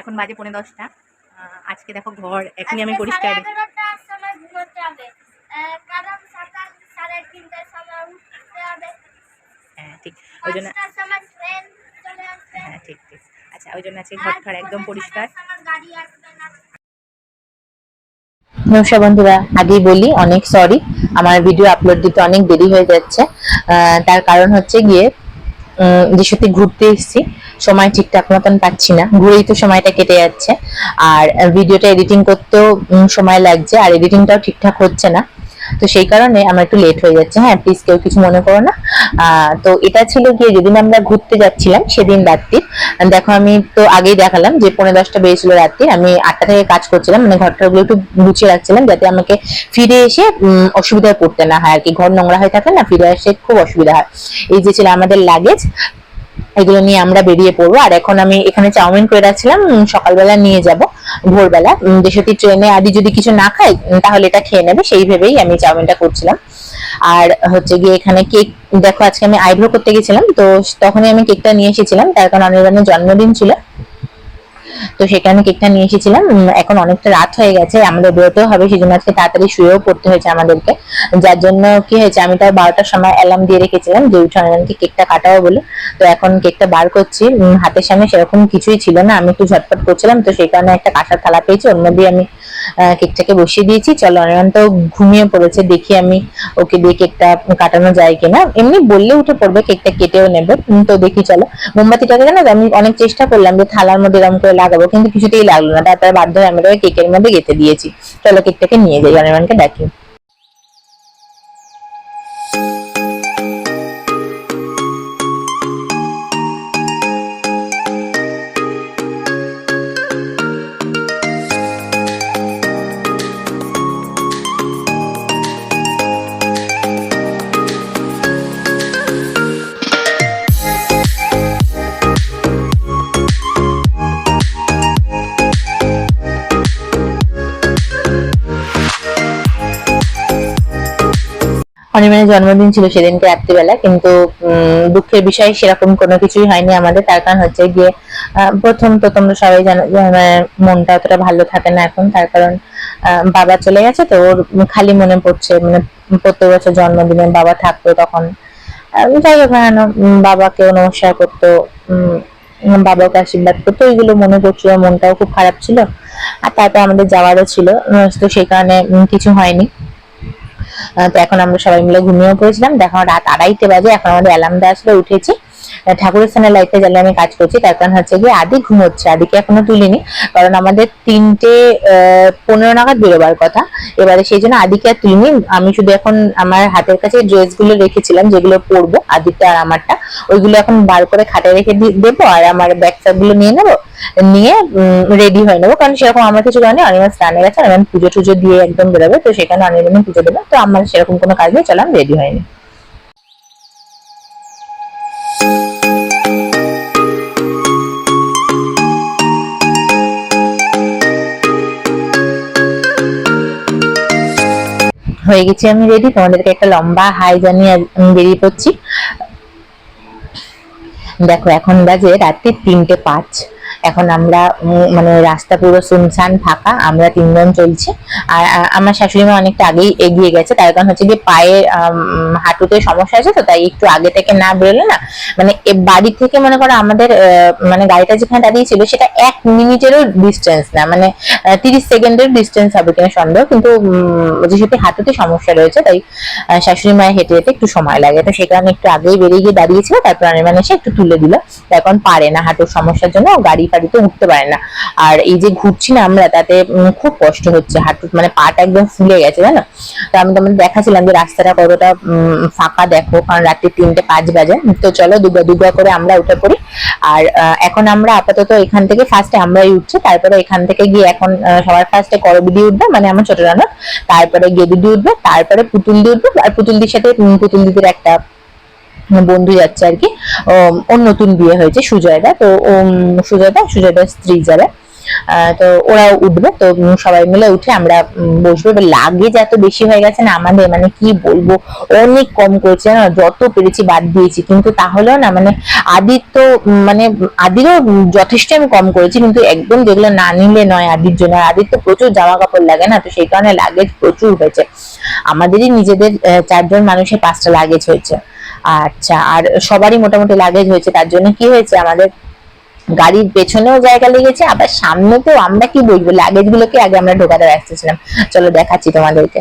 এখন বাজে পৌনে দশটা। আজকে দেখো ঘর এখনই আমি পরিষ্কার হ্যাঁ ঠিক। ওই জন্য হ্যাঁ ঠিক ঠিক। আচ্ছা ওই জন্য আজকে ঘর ঠর একদম পরিষ্কার। নমস্কার বন্ধুরা আগেই বলি অনেক সরি আমার ভিডিও আপলোড দিতে অনেক দেরি হয়ে যাচ্ছে। তার কারণ হচ্ছে গিয়ে যে ঘুরতে এসেছি, সময় ঠিকঠাক মতন পাচ্ছি না। ঘুরেই তো সময়টা কেটে যাচ্ছে। আর ভিডিওটা এডিটিং করতেও সময় লাগছে, আর এডিটিংটাও ঠিকঠাক হচ্ছে না। তো সেই কারণে আমার একটু লেট হয়ে যাচ্ছে। হ্যাঁ প্লিজ কেউ কিছু মনে করো না। তো এটা ছিল গিয়ে যেদিন আমরা ঘুরতে যাচ্ছিলাম, সেদিন রাত্রি। দেখো, আমি তো আগেই দেখালাম যে পনেরো দশটা বেজেছিল রাত্রি। আমি আটটা থেকে কাজ করছিলাম মানে ঘরটাগুলো একটু গুছিয়ে রাখছিলাম যাতে আমাকে ফিরে এসে অসুবিধায় পড়তে না হয়। আর কি, ঘর নোংরা হয়ে থাকে না ফিরে এসে খুব অসুবিধা হয়। এই যে ছিল আমাদের লাগেজ এগুলো নিয়ে আমরা বেরিয়ে পড়ব। আর এখন আমি এখানে চাউমিন করে রাখছিলাম সকালবেলা নিয়ে যাব ভোরবেলা। যেসত্যি ট্রেনে আদি যদি কিছু না খাই তাহলে এটা খেয়ে নেবে। সেই ভেবেই আমি চাউমিনটা করছিলাম। আর হচ্ছে গিয়ে এখানে কেক, দেখো আজকে আমি আইব্রো করতে গেছিলাম, তো তখনই আমি কেকটা নিয়ে এসেছিলাম, তার কারণ অনির্বাণের জন্মদিন ছিল। তো সেখানে কেকটা নিয়ে এসেছিলাম এখন অনেকটা রাত হয়ে গেছে, আমাদের বেরোতেও হবে সেই জন্য আজকে তাড়াতাড়ি শুয়েও পড়তে হয়েছে আমাদেরকে। যার জন্য কি হয়েছে, আমি তার বারোটার সময় অ্যালার্ম দিয়ে রেখেছিলাম যে উঠে কেকটা কাটাবো বলে। তো এখন কেকটা বার করছি হাতের সামনে সেরকম কিছুই ছিল না, আমি একটু ঝটপট করছিলাম, তো সেই কারণে একটা কাঁসার থালা পেয়েছি অন্য দিয়ে আমি কেকটাকে বসিয়ে দিয়েছি। চলো অনিয়ন তো ঘুমিয়ে পড়েছে, দেখি আমি ওকে দিয়ে কেকটা কাটানো যায় কিনা। এমনি বললে উঠে পড়বে, কেকটা কেটেও নেবে। তো দেখি চলো। মোমবাতিটাকে জানো আমি অনেক চেষ্টা করলাম যে থালার মধ্যে এরকম করে লাগাবো, কিন্তু কিছুতেই লাগল না। তারপরে বাধ্য হয়ে আমি কেকের মধ্যে গেঁথে দিয়েছি। চলো কেকটাকে নিয়ে যাই, অনিয়নকে ডাকি। অনির্বাণের জন্মদিন ছিল সেদিনকে রাত্রিবেলা, কিন্তু দুঃখের বিষয়, সেরকম কোনো কিছুই হয়নি আমাদের। তার কারণ হচ্ছে গিয়ে প্রথম তো তোমরা সবাই জানো যে মনটা অতটা ভালো থাকে না এখন। তার কারণ বাবা চলে গেছে তো ওর খালি মনে পড়ছে মানে প্রত্যেক বছর জন্মদিনে বাবা থাকতো তখন। যাই হোক না বাবাকেও নমস্কার করতো বাবাকে আশীর্বাদ করতো ওইগুলো মনে পড়ছিল, মনটাও খুব খারাপ ছিল। আর তারপর আমাদের যাওয়ারও ছিল তো সেই কারণে কিছু হয়নি। তো এখন আমরা সবাই মিলে ঘুমিয়েও পড়েছিলাম। দেখো, রাত আড়াইটে বাজে, এখন আমাদের অ্যালার্ম দেওয়া ছিল, উঠেছি। ঠাকুরের স্থানে লাইটে জ্বালিয়ে আমি কাজ করছি। তার কারণ হচ্ছে গিয়ে আদি ঘুমোচ্ছে। আদিকে এখনও তুলিনি, কারণ আমাদের তিনটে পনেরো নাগাদ বেরোবার কথা। এবারে সেই জন্য আদিকে আর তুলিনি। আমি শুধু এখন আমার হাতের কাছে ড্রেসগুলো রেখেছিলাম, যেগুলো পরবো আদিতে আর আমারটা। ওইগুলো এখন বার করে খাটে রেখে দেবো, আর আমার ব্যাগগুলো নিয়ে নেব, নিয়ে রেডি হয়ে নেব। কারণ সেরকম আমার কিছু কারণে অনির্বাণ স্নানে গেছে অনির্বাণ পুজো টুজো দিয়ে একদম বেরোবে, তো সেখানে অনির্বাণ পুজো দেবে। তো আমার সেরকম কোনো কাজ নেই, চলো আমি রেডি হয়নি হয়ে গেছি, আমি রেডি তোমাদেরকে একটা লম্বা হাই জানিয়ে আমি বেরিয়ে পড়ছি। দেখো, এখন বাজে রাত্রি তিনটে পাঁচ। এখন আমরা মানে রাস্তা পুরো শুনশান ফাঁকা, আমরা তিনজন চলছি। আর আমার শাশুড়ি মা অনেকটা আগেই এগিয়ে গেছে, তার কারণ হচ্ছে যে পায়ে হাঁটুতে সমস্যা আছে তো, তাই একটু আগে থেকে না বেরোলে না মানে বাড়ি থেকে মনে করো আমাদের মানে গাড়িটা যেখানে দাঁড়িয়ে ছিল, সেটা এক মিনিটেরও ডিস্টেন্স না মানে তিরিশ সেকেন্ডের ডিস্টেন্স হবে কিনা সন্দেহ, কিন্তু যেহেতু হাঁটুতে সমস্যা রয়েছে, তাই শাশুড়ি মায়ের হেঁটে হেঁটে একটু সময় লাগে। তো সেই কারণে একটু আগেই বেরিয়ে গিয়ে দাঁড়িয়েছিল, তারপর মানে এসে একটু তুলে দিল। এখন পারে না হাঁটুর সমস্যার জন্য গাড়ি ফাড়িতে উঠতে পারে না। আর এই যে ঘুরছি না আমরা, তাতে খুব কষ্ট হচ্ছে। হাঁটুর মানে পাটা একদম ফুলে গেছে, জানো? তো আমি তোমাদের দেখাছিলাম যে রাস্তাটা কতটা ফাঁকা দেখো, কারণ রাত্রি তিনটে পাঁচ বাজে। তো চলো দুগা দুগা করে আমরা উঠে পড়ি। আর এখন আমরা আপাতত এখান থেকে ফার্স্টে আমরাই উঠছি। তারপরে এখান থেকে গিয়ে এখন সবার ফার্স্টে করবিদি উঠবে মানে আমার ছোট রানা। তারপরে গেদুদি উঠবে, তারপরে পুতুল দি উঠবে, আর পুতুল দির সাথে পুতুল দিদির একটা বন্ধু যাচ্ছে আর কি। ও, নতুন বিয়ে হয়েছে সুজয়দা তো ও, সুজয়দা সুজয়দার স্ত্রী যাবে। তো ওরাও উঠবে তো সবাই মিলে উঠে আমরা বসবো। এবার লাগেজ এত বেশি হয়ে গেছে না আমাদের মানে কি বলব? অনেক কম করেছে না যত পেরেছি বাদ দিয়েছি কিন্তু তাহলেও না মানে আদির তো মানে আদিরও যথেষ্ট আমি কম করেছি কিন্তু একদম যেগুলো না নিলে নয় আদির জন্য। আদির তো প্রচুর জামা কাপড় লাগে না তো সেই কারণে লাগেজ প্রচুর হয়েছে। আমাদেরই নিজেদের চারজন মানুষের পাঁচটা লাগেজ হয়েছে। আচ্ছা আর সবারই মোটামুটি লাগেজ হয়েছে, তার জন্য কি হয়েছে? আমাদের গাড়ির পেছনেও জায়গা লেগেছে, আবার সামনে তো আমরা কি বলব লাগেজ গুলোকে আগে আমরা ঢোকাতে ব্যস্ত ছিলাম। চলো দেখাচ্ছি তোমাদেরকে।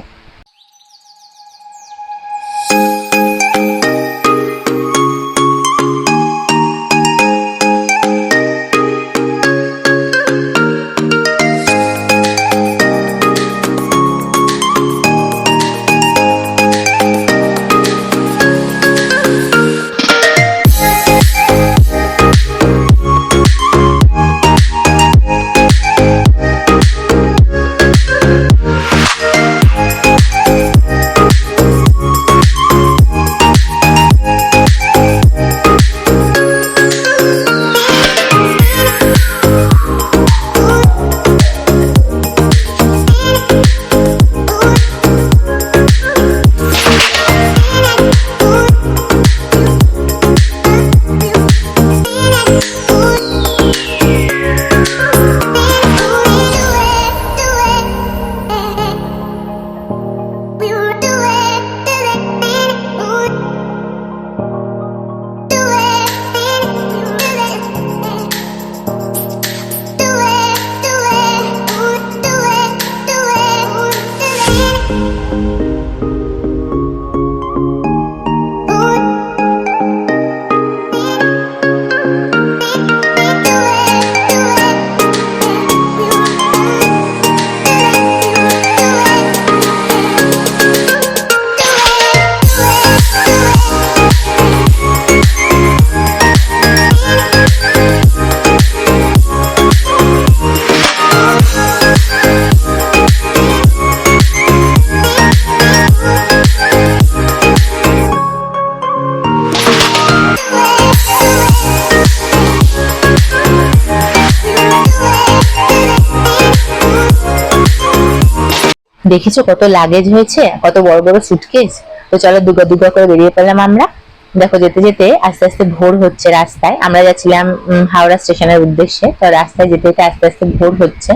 দেখেছ কত লাগেজ হয়েছে? কত বড় বড় সুটকেস তো চলো দুগা দুগা করে বেরিয়ে পেলাম আমরা। দেখো, যেতে যেতে আস্তে আস্তে ভোর হচ্ছে রাস্তায়। আমরা যাচ্ছিলাম হাওড়া স্টেশনের উদ্দেশ্যে। তো রাস্তায় যেতে যেতে আস্তে আস্তে ভোর হচ্ছে।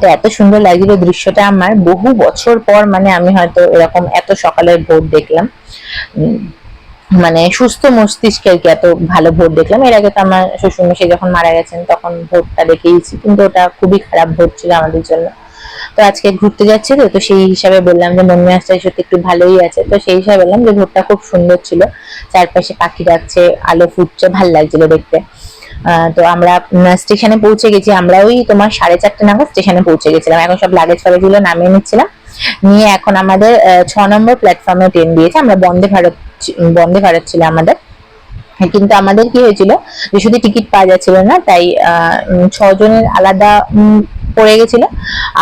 তো এত সুন্দর লাগছিল দৃশ্যটা আমার। বহু বছর পর মানে আমি হয়তো এরকম এত সকালের ভোর দেখলাম। মানে সুস্থ মস্তিষ্কে আর কি এত ভালো ভোট দেখলাম। এর আগে তো আমার শ্বশুরমশাই যখন মারা গেছেন, তখন ভোটটা দেখেইছি। কিন্তু ওটা খুবই খারাপ ভোট ছিল আমাদের জন্য। তো আজকে ঘুরতে যাচ্ছি তো তো সেই হিসাবে বললাম যে মন মেজাজটা সত্যি একটু ভালোই আছে। তো সেই হিসাবে বললাম যে ভোটটা খুব সুন্দর ছিল। চারপাশে পাখি ডাকছে আলো ফুটছে ভালো লাগছিল দেখতে। তো আমরা স্টেশনে পৌঁছে গেছি। আমরা ওই তোমার সাড়ে চারটে নাগাদ স্টেশনে পৌঁছে গেছিলাম। এখন সব লাগেজ ফাগেজগুলো নামিয়ে নিচ্ছিলাম। নিয়ে এখন আমাদের ছ নম্বর প্ল্যাটফর্মে ট্রেন দিয়েছে। আমরা বন্দে ভারত বন্দে ভারত ছিল আমাদের। কিন্তু আমাদের কি হয়েছিল যে শুধু টিকিট পাওয়া যাচ্ছিল না তাই আহ, ছজনের আলাদা পড়ে গেছিল।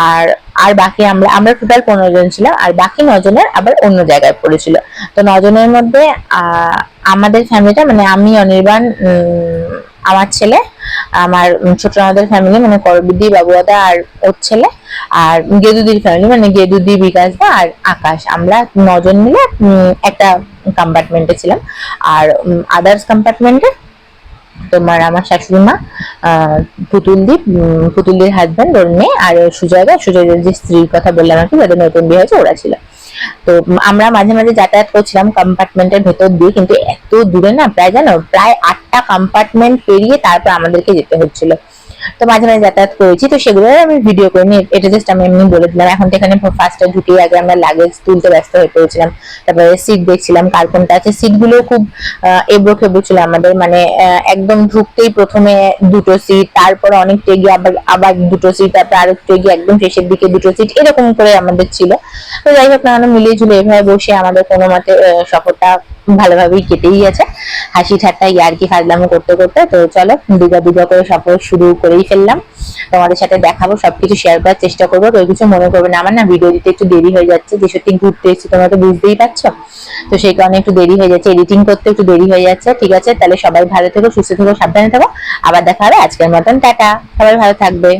আর আর বাকি আমরা আমরা টোটাল পনেরো জন ছিলাম, আর বাকি নজনের আবার অন্য জায়গায় পড়েছিল। তো নজনের মধ্যে আমাদের ফ্যামিলিটা মানে আমি, অনির্বাণ আমার ছেলে, আমার ছোট আমাদের ফ্যামিলি মানে করবিদি বাবুয়াদা আর ওর ছেলে, আর গেদুদির ফ্যামিলি মানে গেদুদি, বিকাশ দা আর আকাশ। আমরা নজন মিলে একটা কম্পার্টমেন্টে ছিলাম। আর আদার্স কম্পার্টমেন্টে তোমার আমার শাশুড়ি মা আহ, পুতুলদি উম, পুতুলদির হাজব্যান্ড ওর মেয়ে আর সুজয়দা। সুজয়ের যে স্ত্রীর কথা বললাম আর কি যাদের নতুন বিয়ে হয়েছে ওরা ছিল। তো আমরা মাঝে মাঝে যাতায়াত করছিলাম কম্পার্টমেন্টের ভেতর দিয়ে কিন্তু এত দূরে না প্রায় জানো প্রায় আটটা কম্পার্টমেন্ট পেরিয়ে তারপর আমাদেরকে যেতে হচ্ছিল। তো মাঝে মাঝে যাতায়াত করেছি, তো সেগুলো আমি ভিডিও করে করিনি এটা জাস্ট আমি এমনি বলে দিলাম। এখন তো এখানে ফার্স্টে ঢুকে আগে আমরা লাগেজ তুলতে ব্যস্ত হয়ে পড়েছিলাম। তারপরে সিট দেখছিলাম, কার কোনটা আছে। সিটগুলো খুব এবড়ো খেবড়ো ছিল আমাদের। মানে একদম ঢুকতেই প্রথমে দুটো সিট তারপরে অনেক এগিয়ে আবার আবার দুটো সিট তারপরে আরও একটু এগিয়ে একদম শেষের দিকে দুটো সিট এরকম করে আমাদের ছিল। তো যাই হোক না মিলিয়ে ঝুলে এভাবে বসে আমাদের কোনো মতে সফরটা ভালোভাবেই কেটেই গেছে। হাসি ঠাট্টা ইয়ার্কি ফাজলামো করতে করতে। তো চলো দুগা দুগা করে সফর শুরু করেই ফেললাম। তোমাদের সাথে দেখাবো, সবকিছু শেয়ার করার চেষ্টা করব। কেউ কিছু মনে করবে না আমার, না ভিডিও দিতে একটু দেরি হয়ে যাচ্ছে। যে সত্যি ঘুরতে এসেছি, তোমরা তো বুঝতেই পারছ। তো সেই কারণে একটু দেরি হয়ে যাচ্ছে এডিটিং করতে একটু দেরি হয়ে যাচ্ছে। ঠিক আছে, তাহলে সবাই ভালো থেকো, সুস্থ থেকো, সাবধানে থেকো। আবার দেখা হবে আজকের মতন। টাটা, সবাই ভালো থাকবে।